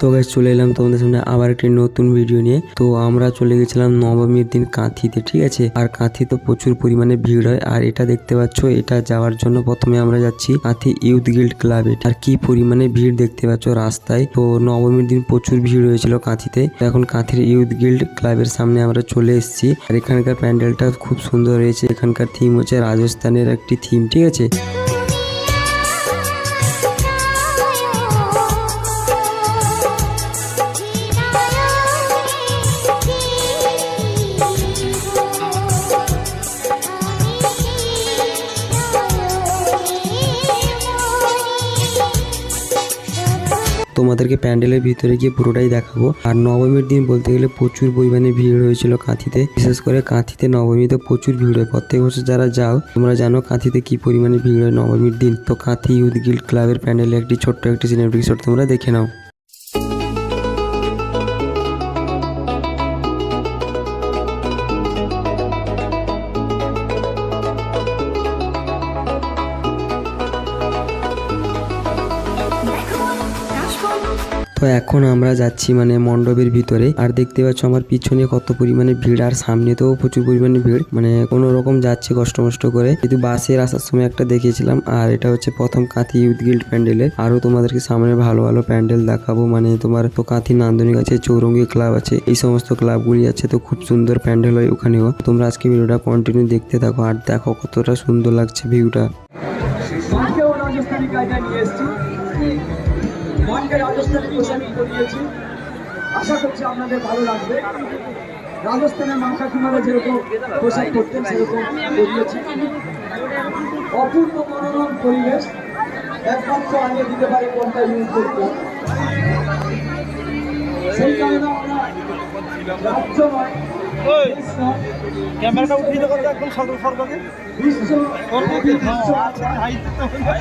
তো গাইজ চলে এলাম তোমাদের সামনে আবার একটি নতুন ভিডিও নিয়ে। তো আমরা চলে গেছিলাম নবমীর দিন কাঁথিতে, ঠিক আছে? আর কাঁথিতে প্রচুর পরিমাণে ভিড় হয়। আর এটা দেখতে পাচ্ছ, এটা যাওয়ার জন্য প্রথমে আমরা যাচ্ছি কাঁথি ইউথ গিল্ড ক্লাবে আর কি পরিমাণে ভিড় দেখতে পাচ্ছ রাস্তায়। তো নবমীর দিন প্রচুর ভিড় হয়েছিল কাঁথিতে। এখন কাঁথির ইউথ গিল্ড ক্লাবের সামনে আমরা চলে এসেছি। আর এখানকার প্যান্ডেলটা খুব সুন্দর হয়েছে। এখানকার থিম হচ্ছে রাজস্থানের একটি থিম ঠিক আছে? তোমাদেরকে প্যান্ডেলের ভিতরে গিয়ে পুরোটাই দেখাবো। আর নবমীর দিন বলতে গেলে প্রচুর পরিমাণে ভিড় হয়েছিল কাঁথিতে। বিশেষ করে কাঁথিতে নবমীতে প্রচুর ভিড় হয়। প্রত্যেক বছর যারা যাও, তোমরা জানো কাঁথিতে কি পরিমাণে ভিড় হয় নবমীর দিন। তো কাঁথি ইউথ গিল্ড ক্লাবের প্যান্ডেলে একটি ছোট্ট একটি সিনেমেটিক শট তোমরা দেখে নাও। তো এখন আমরা যাচ্ছি মানে মণ্ডপের ভিতরে। আর দেখতে পাচ্ছ আমার পিছনে কত পরিমাণে ভিড় আর সামনে তো প্রচুর পরিমাণে ভিড়। মানে কোনো রকম যাচ্ছে কষ্ট মষ্ট করে। কিন্তু বাসের আসার সময় একটা দেখিয়েছিলাম। আর এটা হচ্ছে প্রথম কাঁথি ইউথ গিল্ড প্যান্ডেলের। আরও তোমাদেরকে সামনে ভালো ভালো প্যান্ডেল দেখাবো। মানে তোমার তো কাঁথি নান্দনিক আছে, চৌরঙ্গি ক্লাব আছে, এই সমস্ত ক্লাবগুলি আছে। তো খুব সুন্দর প্যান্ডেল হয় ওখানেও। তোমরা আজকে ভিডিওটা কন্টিনিউ দেখতে থাকো। আর দেখো কতটা সুন্দর লাগছে ভিউটা। মনকে রাজস্থানি পোশাক করিয়েছি আশা করছি আপনাদের ভালো লাগবে। রাজস্থানের মা যেরকম পোশাক করতেন সেরকম করিয়েছি অপূর্ব মনোরম পরিবেশ। একমাত্র আগে দিতে পারে কোনটা ইউজ করতে। সেই কারণে আমরা রাজ্য নয় সরকারকে। বিশ্ব বিশ্ব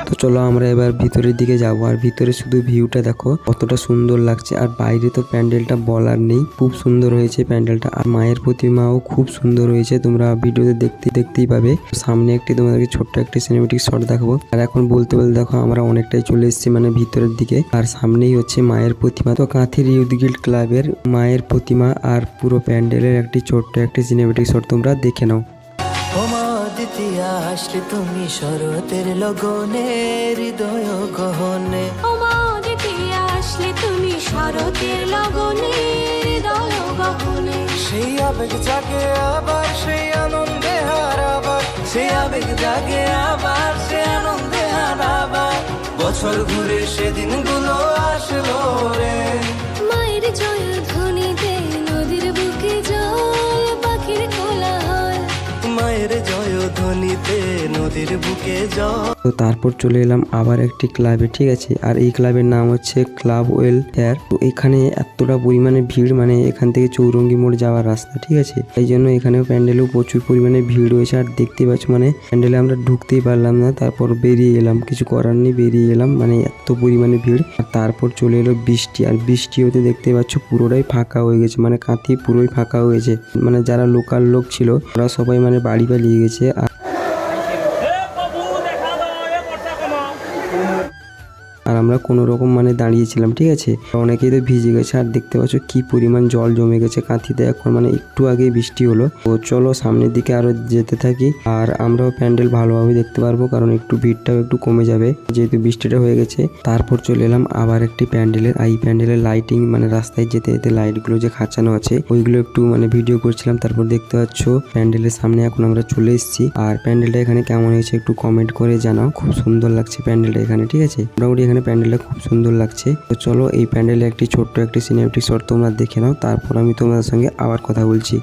তো চলো আমরা এবার ভিতরের দিকে যাব। আর ভিতরে শুধু ভিউটা দেখো, কতটা সুন্দর লাগছে। আর বাইরে তো প্যান্ডেলটা বলার নেই, খুব সুন্দর হয়েছে প্যান্ডেলটা। আর মায়ের প্রতিমাও খুব সুন্দর হয়েছে, তোমরা ভিডিওতে দেখতে, দেখতেই পাবে। সামনে একটি তোমাদেরকে ছোট্ট একটি সিনেমেটিক শট দেখাবো। আর এখন বলতে বলতে দেখো, আমরা অনেকটাই চলে এসেছি মানে ভিতরের দিকে। আর সামনেই হচ্ছে মায়ের প্রতিমা। তো কাঁথির ইউথ গিল্ড ক্লাবের মায়ের প্রতিমা আর পুরো প্যান্ডেলের একটি ছোট্ট একটি সিনেমেটিক শট তোমরা দেখে নাও। আসলে তুমি শরতের লগনে হৃদয় গহনে। আসলে তুমি শরতের লগনে হৃদয় গহনে। সেই আবেগ জাগে আবার সেই আনন্দে হারাবার। সেই আবেগ জাগে আবার সে আনন্দে হারাবার। বছর ঘুরে সেদিনগুলো আসলো রে। মায়ের জয় নদীর বুকে তো তারপর চলে এলাম আবার একটি ক্লাবে, ঠিক আছে? আর এই ক্লাবের নাম হচ্ছে ক্লাব ওয়েল ফেয়ার। তো এখানে এতটা পরিমাণে ভিড় মানে এখান থেকে চৌরঙ্গি মোড় যাওয়ার রাস্তা, ঠিক আছে? এই জন্য এখানেও প্যান্ডেলেও প্রচুর পরিমাণে ভিড় রয়েছে। আর দেখতে পাচ্ছ মানে প্যান্ডেলে আমরা ঢুকতেই পারলাম না, তারপর বেরিয়ে এলাম। কিছু করার নেই, বেরিয়ে এলাম মানে এত পরিমাণে ভিড়। আর তারপর চলে এলো বৃষ্টি। আর বৃষ্টি হতে দেখতে পাচ্ছ, পুরোটাই ফাঁকা হয়ে গেছে মানে কাঁথি পুরোই ফাঁকা হয়েছে। মানে যারা লোকাল লোক ছিল, ওরা সবাই মানে বাড়ি পালিয়ে গেছে। আমরা কোনো রকম মানে দাঁড়িয়েছিলাম, ঠিক আছে? অনেকেই তো ভিজে গেছে, আর দেখতে পাচ্ছ কি পরিমাণ জল জমে গেছে কাঁথিতে। এখন মানে একটু আগে বৃষ্টি হলো। তো চলো সামনের দিকে আরও যেতে থাকি, আর আমরাও প্যান্ডেল ভালোভাবে দেখতে পারব, কারণ একটু ভিড়টাও একটু কমে যাবে। যেহেতু বৃষ্টিটা হয়ে গেছে, তারপর চলে এলাম আবার একটি প্যান্ডেলের এই প্যান্ডেলের লাইটিং মানে রাস্তায় যেতে যেতে লাইটগুলো যে খাঁচানো আছে, ওইগুলো একটু মানে ভিডিও করছিলাম। তারপর দেখতে পাচ্ছ প্যান্ডেলের সামনে এখন আমরা চলে এসেছি। আর প্যান্ডেলটা এখানে কেমন হয়েছে একটু কমেন্ট করে জানাও। খুব সুন্দর লাগছে প্যান্ডেলটা এখানে, ঠিক আছে? মোটামুটি এখানে প্যান্ডেলটা খুব সুন্দর লাগছে। তো চলো, এই প্যান্ডেলে একটি ছোট্ট একটি সিনেমেটিক শট তোমরা দেখে নাও, তারপর আমি তোমাদের সঙ্গে আবার কথা বলছি।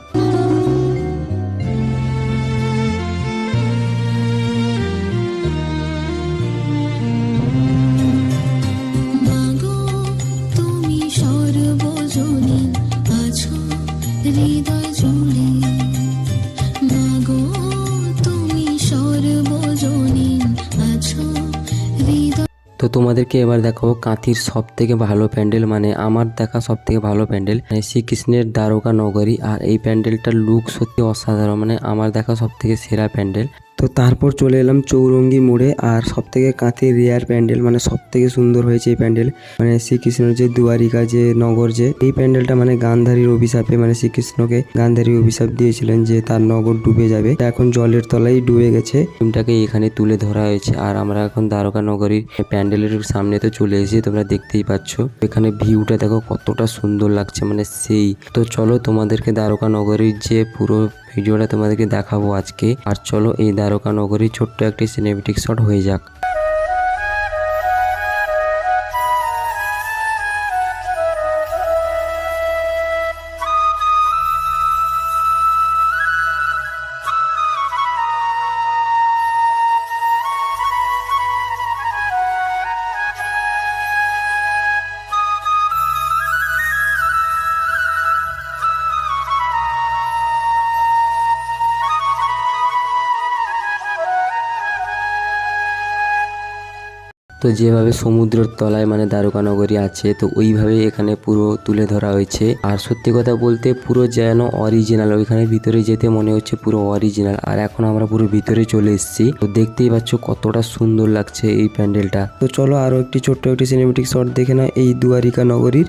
তোমাদেরকে এবার দেখাবো কাঁথির সব থেকে ভালো প্যান্ডেল মানে আমার দেখা সব থেকে ভালো প্যান্ডেল মানে শ্রীকৃষ্ণের দ্বারকা নগরী। আর এই প্যান্ডেলটার লুক সত্যি অসাধারণ মানে আমার দেখা সব থেকে সেরা প্যান্ডেল। তো তারপর চলে এলাম চৌরঙ্গি মোড়ে, আর সব থেকে কাঁথের রেয়ার প্যান্ডেল মানে সব থেকে সুন্দর হয়েছে এই প্যান্ডেল মানে শ্রীকৃষ্ণের যে দুয়ারিকা, যে নগর যে, এই প্যান্ডেলটা মানে গান্ধারীর অভিশাপে মানে শ্রীকৃষ্ণকে গান্ধারীর অভিশাপ দিয়েছিলেন যে তার নগর ডুবে যাবে। এখন জলের তলায় ডুবে গেছে। টিমটাকে এখানে তুলে ধরা হয়েছে, আর আমরা এখন দ্বারকা নগরীর প্যান্ডেলের সামনে তো চলে এসেছি, তোমরা দেখতেই পাচ্ছ। এখানে ভিউটা দেখো কতটা সুন্দর লাগছে মানে সেই। তো চলো তোমাদেরকে দ্বারকা নগরীর যে পুরো ভিডিওটা তোমাদেরকে দেখাবো আজকে। আর চলো এই দ্বারকা নগরীর ছোট্ট একটি সিনেমেটিক শট হয়ে যাক। তো যেভাবে সমুদ্রের তলায় মানে দ্বারকা নগরী আছে, তো ওইভাবে এখানে পুরো তুলে ধরা হয়েছে। আর সত্যি কথা বলতে পুরো যেন অরিজিনাল ওইখানে ভিতরে যেতে মনে হচ্ছে পুরো অরিজিনাল আর এখন আমরা পুরো ভিতরে চলে এসেছি। তো দেখতেই পাচ্ছ কতটা সুন্দর লাগছে এই প্যান্ডেলটা। তো চলো আরও একটি ছোট্ট একটি সিনেমেটিক শট দেখে না এই দুয়ারিকা নগরীর।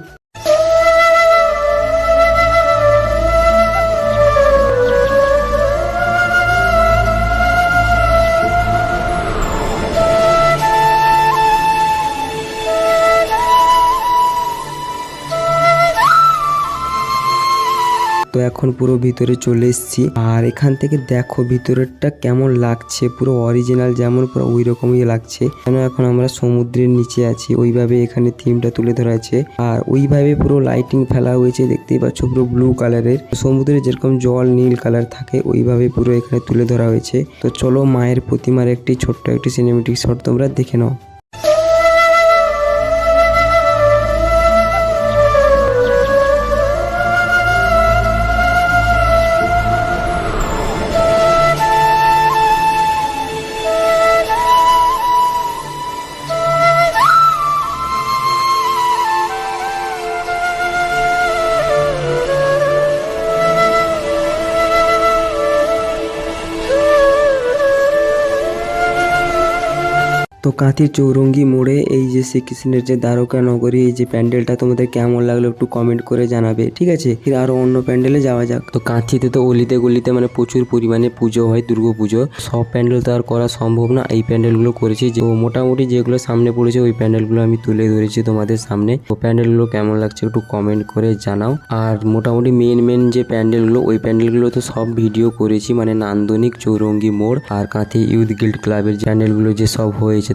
তো এখন পুরো ভিতরে চলে এসেছি। আর এখান থেকে দেখো ভিতরেরটা কেমন লাগছে, পুরো অরিজিনাল যেমন, পুরো ওই রকমই লাগছে। কেন এখন আমরা সমুদ্রের নিচে আছি, ওইভাবে এখানে থিমটা তুলে ধরা আছে আর ওইভাবে পুরো লাইটিং ফেলা হয়েছে, দেখতেই পাচ্ছ পুরো ব্লু কালারের সমুদ্রে যেরকম জল নীল কালার থাকে, ওইভাবে পুরো এখানে তুলে ধরা হয়েছে। তো চলো মায়ের প্রতিমার একটি ছোট্ট একটি সিনেমেটিক শট তোমরা দেখে নাও। কাঁথির চৌরঙ্গি মোড়ে এই যে শ্রীকৃষ্ণের যে দ্বারকা নগরী, এই যে প্যান্ডেলটা তোমাদের কেমন লাগল একটু কমেন্ট করে জানাবে, ঠিক আছে? আরও অন্য প্যান্ডেলে যাওয়া যাক। তো কাঁথিতে তো অলিতে গলিতে মানে প্রচুর পরিমাণে পুজো হয়, দুর্গা পুজো। সব প্যান্ডেল তো আর করা সম্ভব না। এই প্যান্ডেলগুলো করেছি যে মোটামুটি যেগুলো সামনে পড়েছে, ওই প্যান্ডেলগুলো আমি তুলে ধরেছি তোমাদের সামনে। তো প্যান্ডেলগুলো কেমন লাগছে একটু কমেন্ট করে জানাও। আর মোটামুটি মেন মেন যে প্যান্ডেলগুলো, ওই প্যান্ডেলগুলো তো সব ভিডিও করেছি মানে নান্দনিক চৌরঙ্গি মোড় আর কাঁথি ইউথ গিল্ড ক্লাবের যে প্যান্ডেলগুলো যে সব হয়েছে।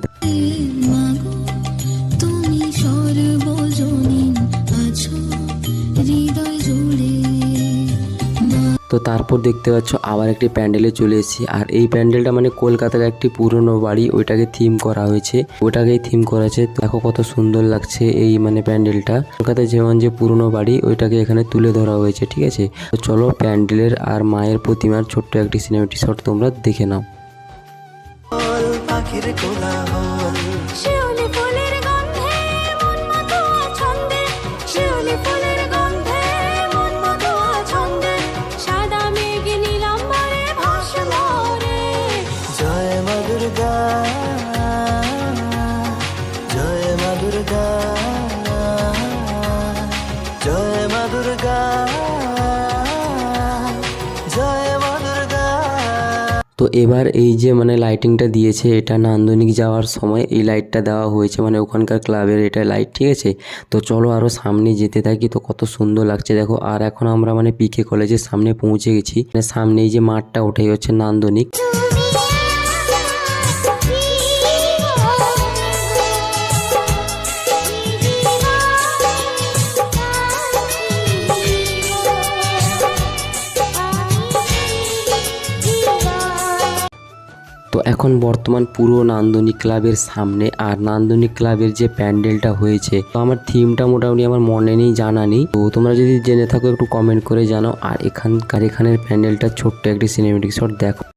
তো তারপর দেখতে পাচ্ছ, আবার একটি প্যান্ডেলে চলে এসেছি। আর এই প্যান্ডেলটা মানে কলকাতার একটি পুরনো বাড়ি, ওইটাকে থিম করা হয়েছে। ওটাকেই থিম করা আছে দেখো কত সুন্দর লাগছে এই মানে প্যান্ডেলটা। কলকাতায় যেমন যে পুরনো বাড়ি, ওইটাকে এখানে তুলে ধরা হয়েছে, ঠিক আছে? তো চলো প্যান্ডেলের আর মায়ের প্রতিমার ছোট্ট একটি সিনেমেটিক শট তোমরা দেখে নাও। পাখির কোলাহল শিউলি তো এবার এই যে মানে লাইটিংটা দিয়েছে, এটা নান্দনিক যাওয়ার সময় এই লাইটটা দেওয়া হয়েছে মানে ওখানকার ক্লাবের এটা লাইট ঠিক আছে? তো চলো আরও সামনে যেতে থাকি, তো কত সুন্দর লাগছে। দেখো, আর এখন আমরা মানে পিকে কলেজের সামনে পৌঁছে গেছি। মানে সামনে এই যে মাঠটা ওঠাই হচ্ছে নান্দনিক। এখন বর্তমান পুরো নান্দনিক ক্লাবের সামনে আর নান্দনিক ক্লাবের যে প্যান্ডেলটা হয়েছে, তো আমার থিমটা মোটামুটি আমার মনে নেই, জানা নেই। তো তোমরা যদি জেনে থাকো, একটু কমেন্ট করে জানাও। আর এখানকার এখানের প্যান্ডেলটা ছোট্ট একটি সিনেমেটিক শট দেখো।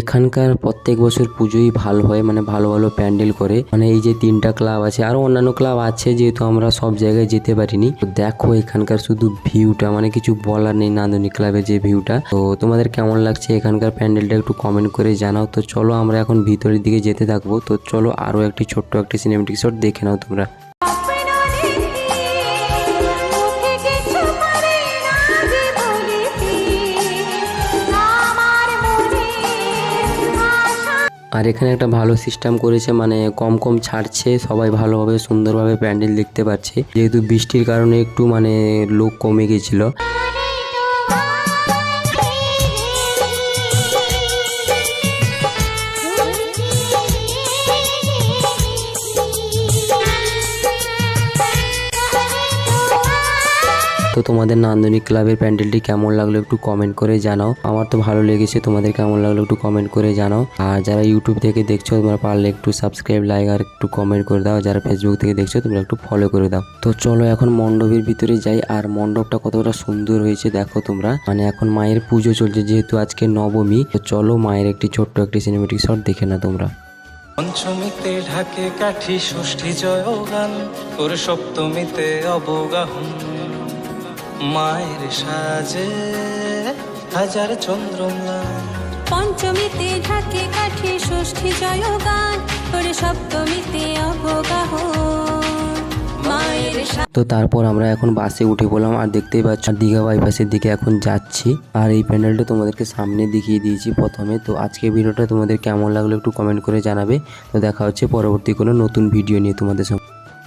এখানকার প্রত্যেক বছর পুজোই ভালো হয় মানে ভালো ভালো প্যান্ডেল করে। মানে এই যে তিনটা ক্লাব আছে, আরও অন্যান্য ক্লাব আছে যেহেতু আমরা সব জায়গায় যেতে পারিনি। তো দেখো এখানকার শুধু ভিউটা মানে কিছু বলার নেই নান্দনিক ক্লাবের যে ভিউটা। তো তোমাদের কেমন লাগছে এখানকার প্যান্ডেলটা একটু কমেন্ট করে জানাও। তো চলো আমরা এখন ভিতরের দিকে যেতে থাকব। তো চলো আরও একটি ছোট্ট একটি সিনেমেটিক শট দেখে নাও তোমরা। আর এখানে একটা ভালো সিস্টেম করেছে মানে কম কম ছাড়ছে, সবাই ভালোভাবে সুন্দরভাবে প্যান্ডেল দেখতে পাচ্ছে। যেহেতু বৃষ্টির কারণে একটু মানে লোক কমে গেছিল। তো তোমাদের নান্দনিক ক্লাবের প্যান্ডেলটি কেমন লাগল একটু কমেন্ট করে জানাও। আমার তো ভালো লেগেছে, তোমাদের কেমন লাগল একটু কমেন্ট করে জানাও। আর যারা ইউটিউব থেকে দেখছ, তোমরা পারলে একটু সাবস্ক্রাইব লাইক আর একটু কমেন্ট করে দাও। যারা ফেসবুক থেকে দেখছ, তোমরা একটু ফলো করে দাও। তো চলো এখন মণ্ডপের ভিতরে যাই। আর মণ্ডপটা কতটা সুন্দর হয়েছে, দেখো তোমরা। মানে এখন মায়ের পুজো চলছে, যেহেতু আজকে নবমী। তো চলো মায়ের একটি ছোট্ট একটি সিনেমেটিক শট দেখে না তোমরা। পঞ্চমীতে ঢাকে কাঠি, ষষ্ঠী জয় গান ওর সপ্তমীতে অবগাহন। মায়ের সাজে হাজার চন্দ্রম্লান পঞ্চমীতে ঢাকে কাঠি ষষ্ঠী জয়গান ওরে সপ্তমীতে অবগাহ তো তারপর আমরা এখন বাসে উঠে পড়লাম আর দেখতেই পাচ্ছ দীঘা বাইপাসের দিকে এখন যাচ্ছি। আর এই প্যান্ডেলটা তোমাদেরকে সামনে দেখিয়ে দিয়েছি প্রথমে। তো আজকে ভিডিওটা তোমাদের কেমন লাগল একটু কমেন্ট করে জানাবে। তো দেখা হচ্ছে পরবর্তী কোনো নতুন ভিডিও নিয়ে তোমাদের সঙ্গে।